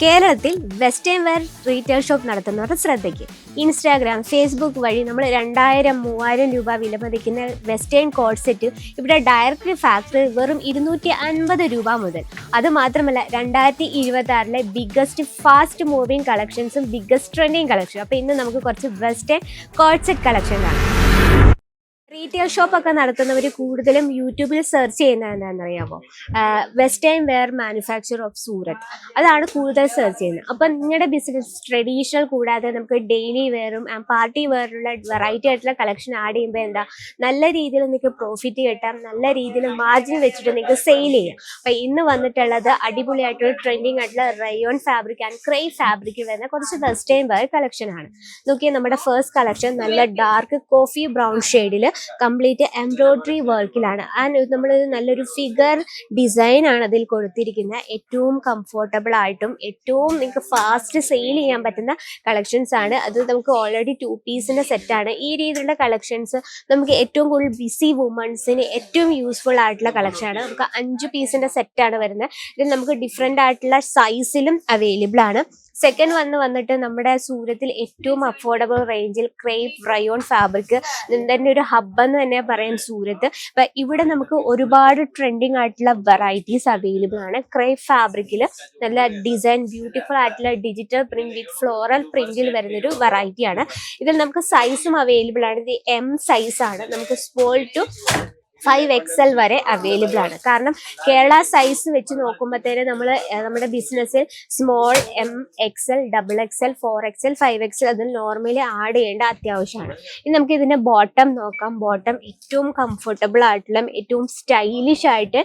കേരളത്തിൽ western wear retail shop നടത്തുന്നവരുടെ ശ്രദ്ധയ്ക്ക് ഇൻസ്റ്റാഗ്രാം ഫേസ്ബുക്ക് വഴി നമ്മൾ രണ്ടായിരം മൂവായിരം രൂപ വിലമതിക്കുന്ന വെസ്റ്റേൺ കോഡ് സെറ്റ് ഇവിടെ ഡയറക്റ്റ് ഫാക്ടറി വെറും ഇരുന്നൂറ്റി അൻപത് രൂപ മുതൽ. അതുമാത്രമല്ല രണ്ടായിരത്തി ഇരുപത്തി ആറിലെ ബിഗ്ഗസ്റ്റ് ഫാസ്റ്റ് മൂവിങ് കളക്ഷൻസും ബിഗ്ഗസ്റ്റ് ട്രെൻഡിങ് കളക്ഷൻ അപ്പോൾ ഇന്ന് നമുക്ക് കുറച്ച് വെസ്റ്റേൺ കോഡ് സെറ്റ് കളക്ഷൻ കാണാം. റീറ്റെയിൽ ഷോപ്പ് ഒക്കെ നടത്തുന്നവർ കൂടുതലും യൂട്യൂബിൽ സെർച്ച് ചെയ്യുന്നത് എന്താണെന്നറിയാമോ western wear manufacture of Surat അതാണ് കൂടുതൽ സെർച്ച് ചെയ്യുന്നത്. അപ്പം നിങ്ങളുടെ ബിസിനസ് ട്രഡീഷണൽ കൂടാതെ നമുക്ക് ഡെയിലി വെയറും പാർട്ടി വെയറുള്ള വെറൈറ്റി ആയിട്ടുള്ള കളക്ഷൻ ആഡ് ചെയ്യുമ്പോൾ എന്താ? നല്ല രീതിയിൽ നിങ്ങൾക്ക് പ്രോഫിറ്റ് കിട്ടാം നല്ല രീതിയിൽ മാർജിൻ വെച്ചിട്ട് നിങ്ങൾക്ക് സെയിൽ ചെയ്യാം. അപ്പം ഇന്ന് വന്നിട്ടുള്ളത് അടിപൊളിയായിട്ടുള്ള ട്രെൻഡിങ് ആയിട്ടുള്ള rayon fabric and crepe fabric വരുന്ന കുറച്ച് വെസ്റ്റേൺ വെയർ കളക്ഷൻ ആണ്. നോക്കിയാൽ നമ്മുടെ ഫസ്റ്റ് കളക്ഷൻ നല്ല ഡാർക്ക് കോഫി ബ്രൗൺ ഷെയ്ഡിൽ കംപ്ലീറ്റ് എംബ്രോയ്ഡറി വർക്കിലാണ്. ആൻഡ് നമ്മൾ നല്ലൊരു ഫിഗർ ഡിസൈൻ ആണ് അതിൽ കൊടുത്തിരിക്കുന്നത് ഏറ്റവും കംഫോർട്ടബിൾ ആയിട്ടും ഏറ്റവും നിങ്ങൾക്ക് ഫാസ്റ്റ് സെയിൽ ചെയ്യാൻ പറ്റുന്ന കളക്ഷൻസ് ആണ്. അത് നമുക്ക് ഓൾറെഡി ടു പീസിന്റെ സെറ്റാണ് ഈ രീതിയിലുള്ള കളക്ഷൻസ് നമുക്ക് ഏറ്റവും കൂടുതൽ ബിസി വുമൺസിന് ഏറ്റവും യൂസ്ഫുൾ ആയിട്ടുള്ള കളക്ഷൻ ആണ്. നമുക്ക് അഞ്ച് പീസിന്റെ സെറ്റാണ് വരുന്നത് ഇതിൽ നമുക്ക് ഡിഫറെന്റ് ആയിട്ടുള്ള സൈസിലും അവൈലബിൾ ആണ്. സെക്കൻഡ് വന്ന് വന്നിട്ട് നമ്മുടെ സൂരത്തിൽ ഏറ്റവും അഫോർഡബിൾ റേഞ്ചിൽ ക്രേപ്പ് റയോൺ ഫാബ്രിക് ഇതിന്റെ ഒരു ഹബ്ബ് എന്ന് തന്നെ പറയാം സൂരത്ത്. അപ്പൊ ഇവിടെ നമുക്ക് ഒരുപാട് ട്രെൻഡിങ് ആയിട്ടുള്ള വെറൈറ്റീസ് അവൈലബിൾ ആണ്. ക്രേപ്പ് ഫാബ്രിക്കിൽ നല്ല ഡിസൈൻ ബ്യൂട്ടിഫുൾ ആയിട്ടുള്ള ഡിജിറ്റൽ പ്രിന്റ് വിത്ത് ഫ്ലോറൽ പ്രിന്റിൽ വരുന്നൊരു വെറൈറ്റി ആണ്. ഇതിൽ നമുക്ക് സൈസും അവൈലബിൾ ആണ്. ഇത് എം സൈസ് ആണ്. നമുക്ക് small to five X L വരെ അവൈലബിൾ ആണ്. കാരണം കേരള സൈസ് വെച്ച് നോക്കുമ്പോഴത്തേന് നമ്മൾ നമ്മുടെ ബിസിനസ്സിൽ small M X L double X L four X L five X L അത് നോർമലി ആഡ് ചെയ്യേണ്ട അത്യാവശ്യമാണ്. ഇനി നമുക്ക് ഇതിന്റെ ബോട്ടം നോക്കാം. ബോട്ടം ഏറ്റവും കംഫർട്ടബിൾ ആയിട്ടുള്ള ഏറ്റവും സ്റ്റൈലിഷ് ആയിട്ട്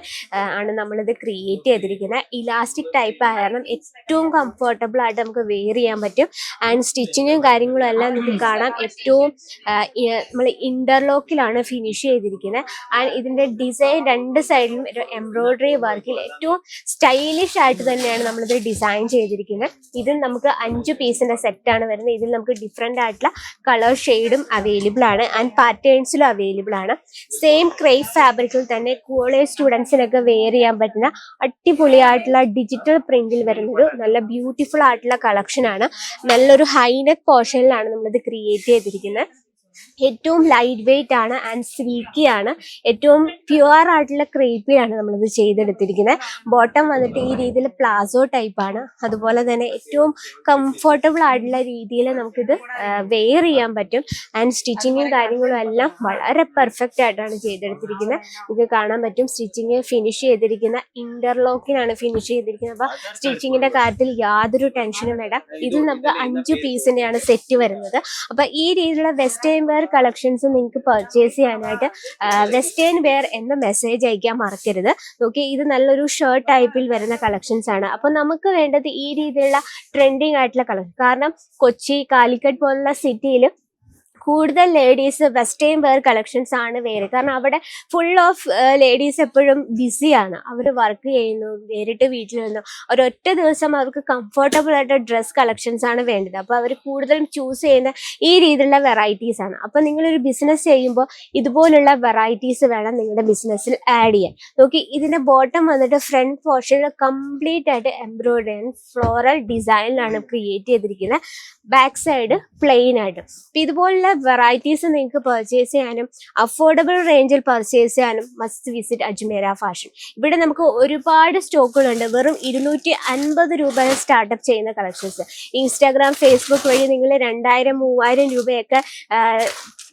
ആണ് നമ്മളിത് ക്രിയേറ്റ് ചെയ്തിരിക്കുന്നത് ഇലാസ്റ്റിക് ടൈപ്പ് കാരണം ഏറ്റവും കംഫർട്ടബിൾ ആയിട്ട് നമുക്ക് വെയർ ചെയ്യാൻ പറ്റും. ആൻഡ് സ്റ്റിച്ചിങ്ങും കാര്യങ്ങളും എല്ലാം നമുക്ക് കാണാം. ഏറ്റവും നമ്മൾ ഇന്റർലോക്കിലാണ് ഫിനിഷ് ചെയ്തിരിക്കുന്നത് ആൻഡ് ഇതിന്റെ ഡിസൈൻ രണ്ട് സൈഡിലും ഒരു എംബ്രോയിഡറി വർക്കിൽ ഏറ്റവും സ്റ്റൈലിഷ് ആയിട്ട് തന്നെയാണ് നമ്മളിത് ഡിസൈൻ ചെയ്തിരിക്കുന്നത്. ഇതിൽ നമുക്ക് അഞ്ച് പീസിന്റെ സെറ്റാണ് വരുന്നത്. ഇതിൽ നമുക്ക് ഡിഫറെന്റ് ആയിട്ടുള്ള കളർ ഷെയ്ഡും അവൈലബിൾ ആണ് ആൻഡ് പാറ്റേൺസിലും അവൈലബിൾ ആണ്. സെയിം ക്രേപ്പ് ഫാബ്രിക്കിൽ തന്നെ കോളേജ് സ്റ്റുഡൻസിനൊക്കെ വെയർ ചെയ്യാൻ പറ്റുന്ന അടിപൊളിയായിട്ടുള്ള ഡിജിറ്റൽ പ്രിന്റിൽ വരുന്നൊരു നല്ല ബ്യൂട്ടിഫുൾ ആയിട്ടുള്ള കളക്ഷൻ ആണ്. നല്ലൊരു ഹൈനെക് പോർഷനിലാണ് നമ്മളിത് ക്രിയേറ്റ് ചെയ്തിരിക്കുന്നത്. ഏറ്റവും ലൈറ്റ് വെയിറ്റ് ആണ് ആൻഡ് സിൽക്കി ആണ്. ഏറ്റവും പ്യുവർ ആയിട്ടുള്ള ക്രേപ്പിയാണ് നമ്മളിത് ചെയ്തെടുത്തിരിക്കുന്നത്. ബോട്ടം വന്നിട്ട് ഈ രീതിയിൽ പ്ലാസോ ടൈപ്പ് ആണ്. അതുപോലെ തന്നെ ഏറ്റവും കംഫർട്ടബിൾ ആയിട്ടുള്ള രീതിയിൽ നമുക്കിത് വെയർ ചെയ്യാൻ പറ്റും. ആൻഡ് സ്റ്റിച്ചിങ്ങും കാര്യങ്ങളും എല്ലാം വളരെ പെർഫെക്റ്റ് ആയിട്ടാണ് ചെയ്തെടുത്തിരിക്കുന്നത്. നിങ്ങൾക്ക് കാണാൻ പറ്റും. സ്റ്റിച്ചിങ് ഫിനിഷ് ചെയ്തിരിക്കുന്ന ഇന്റർലോക്കിനാണ് ഫിനിഷ് ചെയ്തിരിക്കുന്നത്. അപ്പോൾ സ്റ്റിച്ചിങ്ങിന്റെ കാര്യത്തിൽ യാതൊരു ടെൻഷനും വേണ്ട. ഇതിൽ നമുക്ക് അഞ്ച് പീസിന്റെയാണ് സെറ്റ് വരുന്നത്. അപ്പോൾ ഈ രീതിയിലുള്ള വെസ്റ്റേൺ വെയർ കളക്ഷൻസ് നിങ്ങൾക്ക് പർച്ചേസ് ചെയ്യാനായിട്ട് വെസ്റ്റേൺ വെയർ എന്ന മെസ്സേജ് അയക്കാൻ മറക്കരുത്. ഓക്കെ ഇത് നല്ലൊരു ഷർട്ട് ടൈപ്പിൽ വരുന്ന കളക്ഷൻസ് ആണ്. അപ്പൊ നമുക്ക് വേണ്ടത് ഈ രീതിയിലുള്ള ട്രെൻഡിങ് ആയിട്ടുള്ള കളക്ഷൻ കാരണം കൊച്ചി കാലിക്കറ്റ് പോലുള്ള സിറ്റിയിൽ കൂടുതൽ ലേഡീസ് വെസ്റ്റേൺ വെയർ കളക്ഷൻസ് ആണ് വേറെ കാരണം അവിടെ ഫുൾ ഓഫ് ലേഡീസ് എപ്പോഴും ബിസിയാണ് അവർ വർക്ക് ചെയ്യുന്നു നേരിട്ട് വീട്ടിൽ നിന്നു. ഒരൊറ്റ ദിവസം അവർക്ക് കംഫർട്ടബിൾ ആയിട്ട് ഡ്രസ് കളക്ഷൻസ് ആണ് വേണ്ടത്. അപ്പോൾ അവർ കൂടുതലും ചൂസ് ചെയ്യുന്ന ഈ രീതിയിലുള്ള വെറൈറ്റീസ് ആണ്. അപ്പോൾ നിങ്ങളൊരു ബിസിനസ് ചെയ്യുമ്പോൾ ഇതുപോലുള്ള വെറൈറ്റീസ് വേണം നിങ്ങളുടെ ബിസിനസ്സിൽ ആഡ് ചെയ്യാൻ. നോക്കി ഇതിന്റെ ബോട്ടം വന്നിട്ട് ഫ്രണ്ട് പോർഷനിൽ കംപ്ലീറ്റ് ആയിട്ട് എംബ്രോയിഡറി ഫ്ലോറൽ ഡിസൈനിലാണ് ക്രിയേറ്റ് ചെയ്തിരിക്കുന്നത്. ബാക്ക് സൈഡ് പ്ലെയിൻ ആയിട്ട്. ഇതുപോലുള്ള വെറൈറ്റീസ് നിങ്ങൾക്ക് പർച്ചേസ് ചെയ്യാനും അഫോർഡബിൾ റേഞ്ചിൽ പർച്ചേസ് ചെയ്യാനും മസ്റ്റ് വിസിറ്റ് അജ്മേര ഫാഷൻ ഇവിടെ നമുക്ക് ഒരുപാട് സ്റ്റോക്കുകളുണ്ട്. വെറും ഇരുന്നൂറ്റി അൻപത് രൂപ സ്റ്റാർട്ടപ്പ് ചെയ്യുന്ന കളക്ഷൻസ് ഇൻസ്റ്റാഗ്രാം ഫേസ്ബുക്ക് വഴി നിങ്ങൾ രണ്ടായിരം മൂവായിരം രൂപയൊക്കെ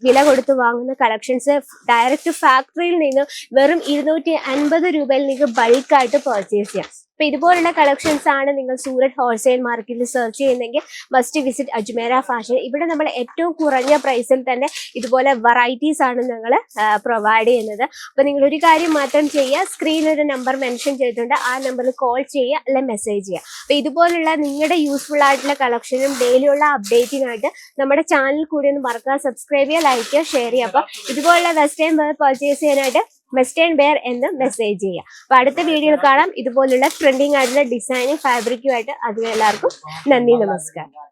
വില കൊടുത്ത് വാങ്ങുന്ന കളക്ഷൻസ് ഡയറക്റ്റ് ഫാക്ടറിയിൽ നിന്ന് വെറും ഇരുന്നൂറ്റി അൻപത് രൂപയിൽ നിങ്ങൾക്ക് ബൾക്കായിട്ട് പർച്ചേസ് ചെയ്യാം. അപ്പൊ ഇതുപോലുള്ള കളക്ഷൻസ് ആണ് നിങ്ങൾ സൂരറ്റ് ഹോൾസെയിൽ മാർക്കറ്റിൽ സെർച്ച് ചെയ്യുന്നെങ്കിൽ മസ്റ്റ് വിസിറ്റ് അജ്മേര ഫാഷൻ ഇവിടെ നമ്മൾ ഏറ്റവും കുറഞ്ഞ പ്രൈസിൽ തന്നെ ഇതുപോലെ വെറൈറ്റീസ് ആണ് ഞങ്ങൾ പ്രൊവൈഡ് ചെയ്യുന്നത്. അപ്പൊ നിങ്ങൾ ഒരു കാര്യം മാത്രം ചെയ്യുക സ്ക്രീനിൽ ഒരു നമ്പർ മെൻഷൻ ചെയ്തിട്ടുണ്ട്. ആ നമ്പറിൽ കോൾ ചെയ്യുക അല്ലെ മെസ്സേജ് ചെയ്യുക. അപ്പൊ ഇതുപോലുള്ള നിങ്ങളുടെ യൂസ്ഫുൾ ആയിട്ടുള്ള കളക്ഷനും ഡെയിലിയുള്ള അപ്ഡേറ്റിനായിട്ട് നമ്മുടെ ചാനൽ കൂടി ഒന്ന് മറക്കുക സബ്സ്ക്രൈബ് ചെയ്യുക ലൈക്ക് ചെയ്യുക ഷെയർ ചെയ്യുക. അപ്പൊ ഇതുപോലുള്ള വെസ്റ്റേൺ പർച്ചേസ് ചെയ്യാനായിട്ട് വെസ്റ്റേൺ വെയർ എന്ന് മെസ്സേജ് ചെയ്യുക അപ്പൊ അടുത്ത വീഡിയോയിൽ കാണാം. ഇതുപോലുള്ള ട്രെൻഡിങ് ആയിട്ടുള്ള ഡിസൈനും ഫാബ്രിക്കുമായിട്ട് അതിനെല്ലാവർക്കും നന്ദി നമസ്കാരം.